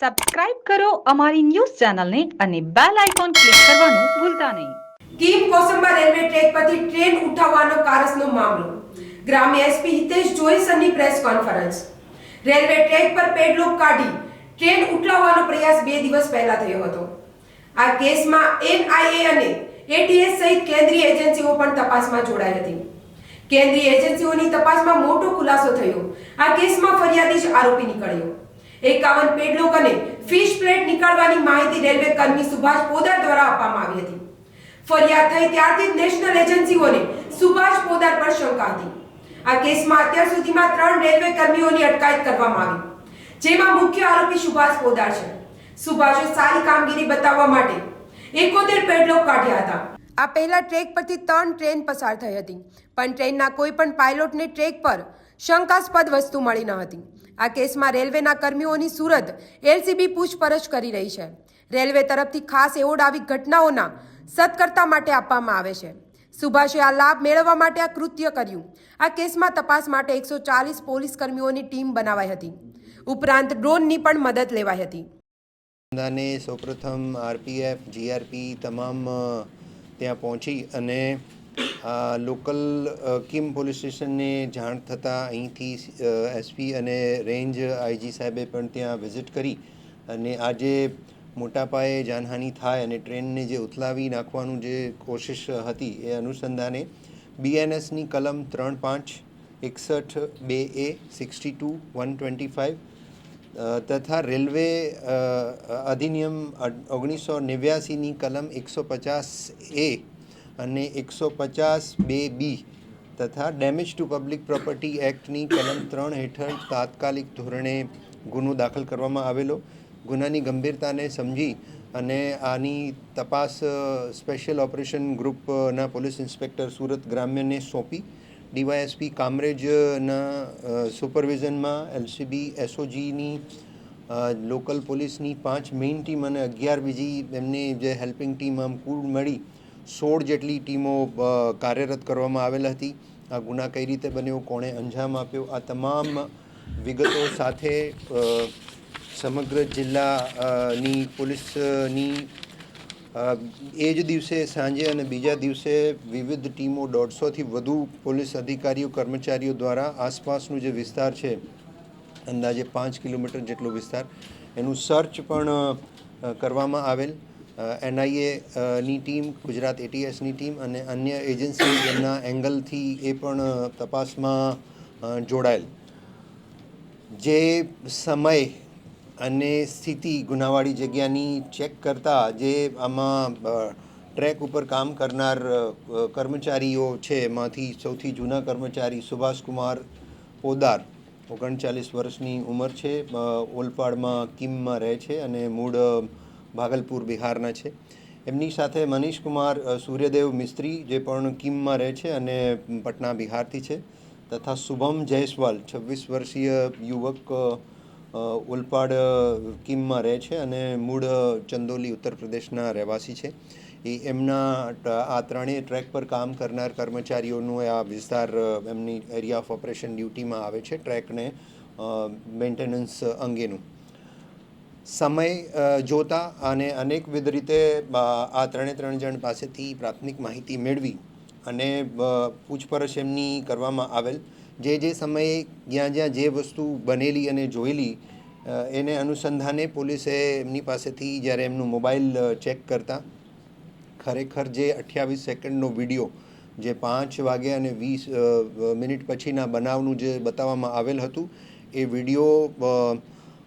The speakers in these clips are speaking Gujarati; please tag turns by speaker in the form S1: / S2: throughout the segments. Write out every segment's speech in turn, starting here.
S1: સબસ્ક્રાઇબ કરો અમારી ન્યૂઝ ચેનલને અને બેલ આઇકોન ક્લિક કરવાનું ભૂલતા નહીં.
S2: ટીમ કોસંબા રેલવે ટ્રેક પરથી ટ્રેન ઉઠાવવાનો કારસનો મામલો. ગ્રામ્ય એસપી હિતેશ જોઈસરની પ્રેસ કોન્ફરન્સ. રેલવે ટ્રેક પર પેડલોક કાઢી ટ્રેન ઉઠાવવાનો પ્રયાસ બે દિવસ પહેલા થયો હતો. આ કેસમાં એનઆઈએ અને એટીએસ સહિત કેન્દ્રીય એજન્સીઓ પણ તપાસમાં જોડાઈ હતી. કેન્દ્રીય એજન્સીઓની તપાસમાં મોટો ખુલાસો થયો. આ કેસમાં ફરિયાદી જ આરોપી નીકળ્યો. એકાવન પેડલોક અને ફિશ પ્લેટ નીકળવાની માહિતી રેલવે કર્મી સુભાષ પોદાર દ્વારા આપવામાં આવી હતી. ફરિયાદ થઈ ત્યારથી નેશનલ એજન્સીઓને સુભાષ પોદાર પર શંકા હતી. આ કેસમાં અત્યાર સુધીમાં ત્રણ રેલવે કર્મીઓની અટકાયત કરવામાં આવી. જેમાં મુખ્ય આરોપી સુભાષ પોદાર છે. સુભાષે સારી કામગીરી બતાવવા માટે એકોતેર પેડલોક કાઢ્યા હતા. આ પહેલા ટ્રેક પરથી ત્રણ ટ્રેન પસાર થઈ હતી, પણ ટ્રેનના કોઈ પણ પાયલોટને ટ્રેક પર શંકાસ્પદ વસ્તુ મળી ન હતી. આ કેસમાં રેલવેના કર્મીઓની સુરત એલસીબી પૂછપરછ કરી રહી છે. રેલવે તરફથી ખાસ એવોર્ડ આવી ઘટનાઓના સત્કર્તા માટે આપવામાં આવે છે. સુભાષે આ લાભ મેળવવા માટે આ કૃત્ય કર્યું. આ કેસમાં તપાસ માટે એકસો ચાલીસ પોલીસ કર્મીઓની ટીમ બનાવાઈ હતી. ઉપરાંત ડ્રોનની પણ મદદ લેવાઈ હતી.
S3: ધંધાને સૌપ્રથમ આરપીએફ, જીઆરપી તમામ ત્યાં પહોંચી અને લોકલ કિમ પોલીસ સ્ટેશનને જાણ થતાં અહીંથી એસપી અને રેન્જ આઈજી સાહેબે પણ ત્યાં વિઝિટ કરી અને આજે મોટા પાયે જાનહાનિ થાય અને ટ્રેનને જે ઉથલાવી નાખવાનું જે કોશિશ હતી એ અનુસંધાને બીએનએસની કલમ ત્રણ પાંચ, એકસઠ, બે એ, sixty two, one twenty five તથા રેલવે અધિનિયમ ઓગણીસો નેવ્યાસીની કલમ એકસો પચાસ એ અને એકસો પચાસ બે બી તથા ડેમેજ ટુ પબ્લિક પ્રોપર્ટી એક્ટની કલમ ત્રણ હેઠળ તાત્કાલિક ધોરણે ગુનો દાખલ કરવામાં આવેલો. ગુનાની ગંભીરતાને સમજી અને આની તપાસ સ્પેશિયલ ઓપરેશન ગ્રુપના પોલીસ ઇન્સ્પેક્ટર સુરત ગ્રામ્યને સોંપી. ડીવાયએસપી કામરેજના સુપરવિઝનમાં એલસીબી, એસઓજીની લોકલ પોલીસની પાંચ મેઇન ટીમ અને અગિયાર બીજી એમની જે હેલ્પિંગ ટીમ આમ કુલ મળી સોળ જેટલી ટીમો કાર્યરત કરવામાં આવેલ હતી. આ ગુના કઈ રીતે બન્યો, કોણે અંજામ આપ્યો? આ તમામ વિગતો સાથે સમગ્ર જિલ્લાની પોલીસની એ જ દિવસે સાંજે અને બીજા દિવસે વિવિધ ટીમો દોઢસોથી વધુ પોલીસ અધિકારીઓ, કર્મચારીઓ દ્વારા આસપાસનું જે વિસ્તાર છે, અંદાજે પાંચ કિલોમીટર જેટલો વિસ્તાર, એનું સર્ચ પણ કરવામાં આવેલ. એનઆઈએ ની ટીમ, ગુજરાત એટીએસની ટીમ અને અન્ય એજન્સી એમના એંગલથી એ પણ તપાસમાં જોડાયેલ. જે સમય અને સ્થિતિ ગુનાવાળી જગ્યાની ચેક કરતા જે આમાં ટ્રેક ઉપર કામ કરનાર કર્મચારીઓ છે, એમાંથી સૌથી જૂના કર્મચારી સુભાષકુમાર પોદાર, ઓગણચાલીસ વર્ષની ઉંમર છે ઓલપાડમાં કિમમાં રહે છે અને મૂળ ભાગલપુર બિહારના છે. એમની સાથે મનીષકુમાર કુમાર સૂર્યદેવ મિસ્ત્રી જે પણ કિમમાં રહે છે અને પટના બિહારથી છે તથા શુભમ જયસ્વાલ, છવ્વીસ વર્ષીય યુવક ઓલપાડ કિમમાં રહે છે અને મૂળ ચંદોલી ઉત્તર પ્રદેશના રહેવાસી છે. એ એમના આ ત્રણેય ટ્રેક પર કામ કરનાર કર્મચારીઓનું આ વિસ્તાર એમની એરિયા ઓફ ઓપરેશન ડ્યુટીમાં આવે છે ટ્રેકને મેન્ટેનન્સ અંગેનું. સમય જોતા અને અનેકવિધ રીતે આ ત્રણે ત્રણ જણ પાસેથી પ્રાથમિક માહિતી મેળવી અને પૂછપરછ એમની કરવામાં આવેલ. જે જે સમયે જ્યાં જ્યાં જે વસ્તુ બનેલી અને જોયેલી એને અનુસંધાને પોલીસે એમની પાસેથી જ્યારે એમનું મોબાઈલ ચેક કરતા, ખરેખર જે અઠ્યાવીસ સેકન્ડનો વીડિયો, જે પાંચ વાગે અને વીસ મિનિટ પછીના બનાવનું જે બતાવવામાં આવેલ હતું, એ વીડિયો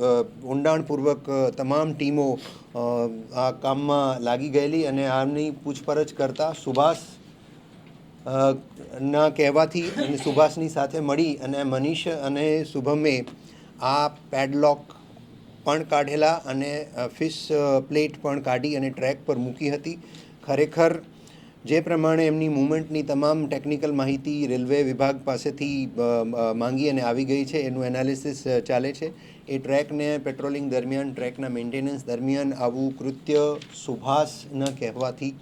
S3: ઊંડાણપૂર્વક તમામ ટીમો આ કામમાં લાગી ગયેલી અને આમની પૂછપરછ કરતાં સુભાષ ના કહેવાથી અને સુભાષની સાથે મળી અને મનીષ અને શુભમે આ પેડલોક પણ કાઢેલા અને ફિશ પ્લેટ પણ કાઢી અને ટ્રેક પર મૂકી હતી. ખરેખર જે પ્રમાણે એમની મુવમેન્ટની તમામ ટેકનિકલ માહિતી રેલવે વિભાગ પાસેથી માંગી અને આવી ગઈ છે. એનું એનાલિસિસ ચાલે છે. એ ટ્રેકને પેટ્રોલિંગ દરમિયાન, ટ્રેકના મેન્ટેનન્સ દરમિયાન આવું કૃત્ય સુભાષના કહેવાથી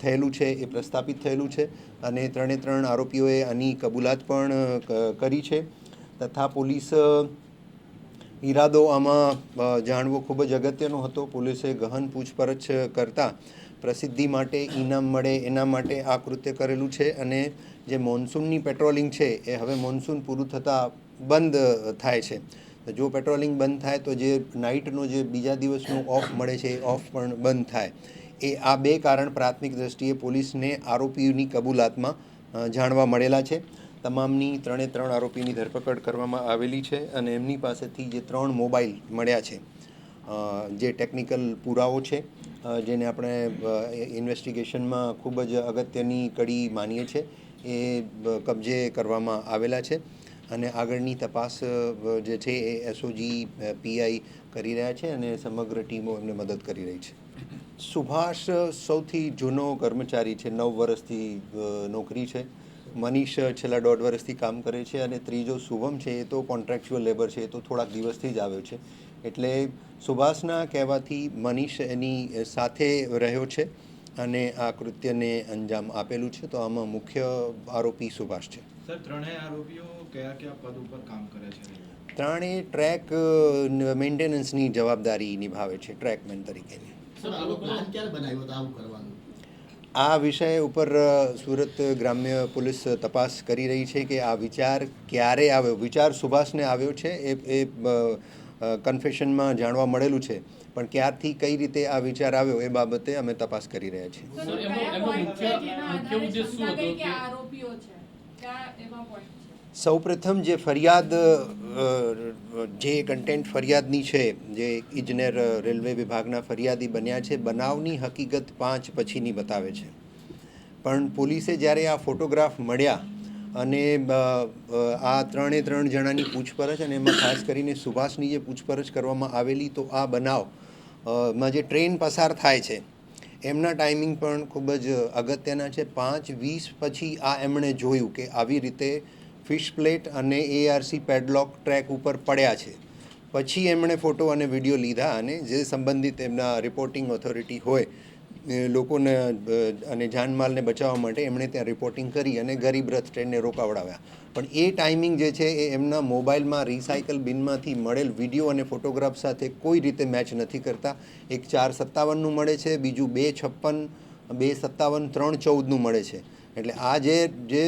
S3: થયેલું છે, એ પ્રસ્થાપિત થયેલું છે. અને ત્રણે ત્રણ આરોપીઓએ આની કબૂલાત પણ કરી છે. તથા પોલીસ ઈરાદો આમાં જાણવો ખૂબ જ અગત્યનો હતો. પોલીસે ગહન પૂછપરછ કરતાં પ્રસિદ્ધિ માટે, ઇનામ મળે, એના માટે આ કૃત્ય કરેલું છે અને જે મોન્સૂનની પેટ્રોલિંગ છે, એ હવે મોન્સૂન પૂરું થતાં બંધ થાય છે. જો પેટ્રોલિંગ બંધ થાય, તો જે નાઇટનો જે બીજા દિવસનો ઓફ મળે છે, એ ઓફ પણ બંધ થાય. એ આ બે કારણ પ્રાથમિક દ્રષ્ટિએ પોલીસને આરોપીની કબૂલાતમાં જાણવા મળેલા છે. તમામની ત્રણે ત્રણ આરોપીની ધરપકડ કરવામાં આવેલી છે અને એમની પાસેથી જે ત્રણ મોબાઈલ મળ્યા છે. જે ટેકનિકલ પુરાવો છે જેને આપણે ઇન્વેસ્ટિગેશનમાં ખૂબ જ અગત્યની કડી માનીએ છીએ એ કબજે કરવામાં આવેલા છે. અને આગળની તપાસ જે છે એ એસઓજી પીઆઈ કરી રહ્યા છે અને સમગ્ર ટીમો એમને મદદ કરી રહી છે. સુભાષ સૌથી જૂનો કર્મચારી છે, નવ વર્ષથી નોકરી છે. મનીષ છેલ્લા દોઢ વર્ષથી કામ કરે છે અને ત્રીજો શુભમ છે, એ તો કોન્ટ્રાક્ચ્યુઅલ લેબર છે, એ તો થોડાક દિવસથી જ આવ્યો છે. એટલે સુભાષના કહેવાથી મનીષ એની સાથે રહ્યો છે અને આ કૃત્યને અંજામ આપેલું છે. તો આમાં મુખ્ય આરોપી સુભાષ છે.
S4: સર ત્રણેય આરોપીઓ કયા કયા પદ ઉપર કામ કરે છે?
S3: ત્રણેય ટ્રેક મેન્ટેનન્સની જવાબદારી નિભાવે છે ટ્રેકમેન તરીકેની.
S5: કરવાનું?
S3: આ વિષય ઉપર સુરત ગ્રામ્ય પોલીસ તપાસ કરી રહી છે કે આ વિચાર ક્યારે આવ્યો? વિચાર સુભાષને આવ્યો છે. એ એ કન્ફેશનમાં જાણવા મળેલું છે. પણ ક્યારથી કઈ રીતે આ વિચાર આવ્યો એ બાબતે અમે તપાસ કરી રહ્યા છીએ.
S6: સૌ
S3: સૌપ્રથમ જે ફરિયાદ જે કન્ટેન્ટ ફરિયાદની છે જે ઇજનેર રેલવે વિભાગના ફરિયાદી બન્યા છે બનાવની હકીકત પાંચ પછીની બતાવે છે. પણ પોલીસે જ્યારે આ ફોટોગ્રાફ મળ્યા અને આ ત્રણે ત્રણ જણાની પૂછપરછ અને એમાં ખાસ કરીને સુભાષની જે પૂછપરછ કરવામાં આવેલી, તો આ બનાવમાં જે ટ્રેન પસાર થાય છે, એમના ટાઈમિંગ પણ ખૂબ જ અગત્યના છે. પાંચ વીસ પછી આ એમણે જોયું કે આવી રીતે ફિશ પ્લેટ અને એઆરસી પેડલોક ટ્રેક ઉપર પડ્યા છે. પછી એમણે ફોટો અને વીડિયો લીધા અને જે સંબંધિત એમના રિપોર્ટિંગ ઓથોરિટી હોય લોકોને અને જાનમાલને બચાવવા માટે એમણે ત્યાં રિપોર્ટિંગ કરી અને ગરીબ રથ ટ્રેનને રોકાવડાવ્યા. પણ એ ટાઈમિંગ જે છે એ એમના મોબાઈલમાં રિસાયકલ બિનમાંથી મળેલ વીડિયો અને ફોટોગ્રાફ સાથે કોઈ રીતે મેચ નથી કરતા. એક ચાર સત્તાવનનું મળે છે, બીજું બે છપ્પન, બે સત્તાવન, ત્રણ ચૌદનું મળે છે. એટલે આ જે જે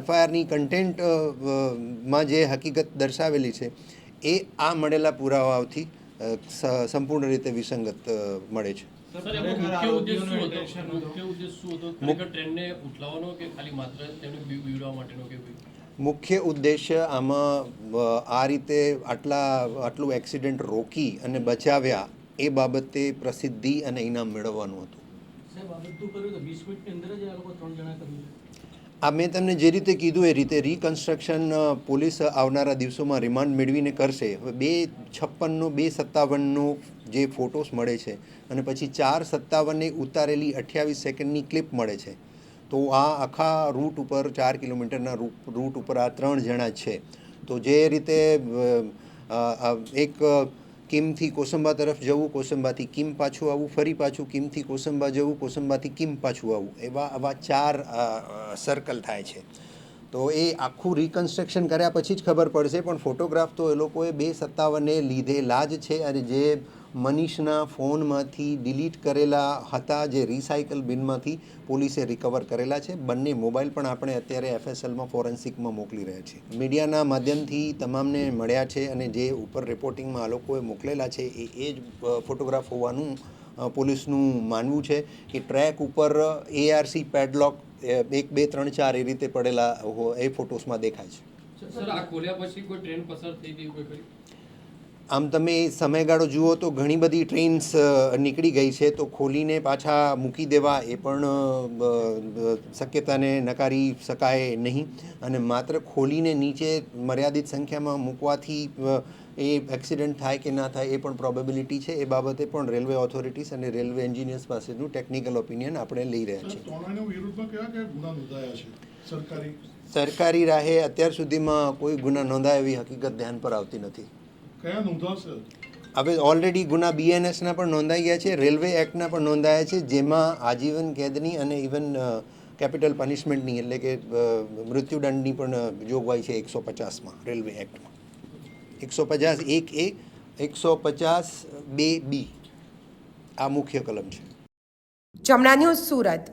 S3: એફઆઈઆરની કન્ટેન્ટમાં જે હકીકત દર્શાવેલી છે, એ આ મળેલા પુરાવાઓથી સંપૂર્ણ રીતે વિસંગત મળે છે.
S7: મુખ્ય ઉદ્દેશ શું
S4: આરોપીઓનો
S7: હતો?
S4: intention હતો?
S7: મુખ્ય ઉદ્દેશ શું હતો? ખરેખર ટ્રેનને ઉઠલાવવાનો કે ખાલી માત્ર તેમને બી- બીવડાવવા માટેનો કે કોઈ
S3: મુખ્ય ઉદ્દેશ્ય આમાં આ રીતે આટલા આટલું એક્સિડન્ટ રોકી અને બચાવ્યા એ બાબતે પ્રસિદ્ધિ અને ઇનામ મેળવવાનું હતું.
S8: સાહેબ આ બધું કર્યું તો વીસ મિનિટની અંદર જ આ લોકો ત્રણ જણા કર્યું છે
S3: આ મેં તમને જે રીતે કીધું એ રીતે રિકન્સ્ટ્રક્શન પોલીસ આવનારા દિવસોમાં રિમાન્ડ મેળવીને કરશે. હવે બે છપ્પનનો, બે સત્તાવનનો જે ફોટોસ મળે છે અને પછી ચાર સત્તાવનને ઉતારેલી અઠ્યાવીસ સેકન્ડની ક્લિપ મળે છે. તો આ આખા રૂટ ઉપર, ચાર કિલોમીટરના રૂટ ઉપર આ ત્રણ જણા છે. તો જે રીતે એક કિમથી કોસંબા તરફ જવું, કોસંબાથી કિમ પાછું આવવું, ફરી પાછું કિમથી કોસંબા જવું, કોસંબાથી કિમ પાછું આવવું. એવા, આવા ચાર સર્કલ થાય છે. તો એ આખું રિકન્સ્ટ્રક્શન કર્યા પછી જ ખબર પડશે, પણ ફોટોગ્રાફ તો એ લોકોએ બે સત્તાવને લીધેલા જ છે અને જે મનીષના ફોનમાંથી ડિલીટ કરેલા હતા જે રિસાયકલ બિનમાંથી પોલીસે રિકવર કરેલા છે. બંને મોબાઈલ પણ આપણે અત્યારે એફએસએલમાં ફોરેન્સિકમાં મોકલી રહ્યા છીએ. મીડિયાના માધ્યમથી તમામને મળ્યા છે અને જે ઉપર રિપોર્ટિંગમાં આ લોકોએ મોકલેલા છે એ એ જ ફોટોગ્રાફ હોવાનું પોલીસનું માનવું છે કે ટ્રેક ઉપર એઆરસી પેડલોક એક, બે, ત્રણ, ચાર એ રીતે પડેલા એ ફોટોસમાં દેખાય છે.
S7: સર આ ખોલ્યા પછી કોઈ ટ્રેન પસાર થઈ ગઈ કોઈ
S3: આમ તમે સમયગાળો જુઓ તો ઘણી બધી ટ્રેન્સ નીકળી ગઈ છે. તો ખોલીને પાછા મૂકી દેવા એ પણ શક્યતાને નકારી શકાય નહીં. અને માત્ર ખોલીને નીચે મર્યાદિત સંખ્યામાં મૂકવાથી એ એક્સિડન્ટ થાય કે ના થાય એ પણ પ્રોબેબિલિટી છે. એ બાબતે પણ રેલવે ઓથોરિટીઝ અને રેલવે એન્જિનિયર્સ પાસેનું ટેકનિકલ ઓપિનિયન આપણે લઈ રહ્યા છીએ.
S9: સરકારી
S3: રાહે અત્યાર સુધીમાં કોઈ ગુના નોંધાય એવી હકીકત ધ્યાન પર આવતી નથી.
S9: કયા નોંધાશે
S3: હવે ઓલરેડી ગુના બીએનએસના પણ નોંધાઈ ગયા છે રેલવે એક્ટના પણ નોંધાયા છે જેમાં આજીવન કેદની અને ઇવન કેપિટલ પનિશમેન્ટની એટલે કે મૃત્યુદંડની પણ જોગવાઈ છે એકસો પચાસમાં રેલવે એક્ટમાં એકસો પચાસ એક એ એકસો પચાસ બે બી આ મુખ્ય કલમ છે.
S2: જમણા ન્યૂઝ સુરત.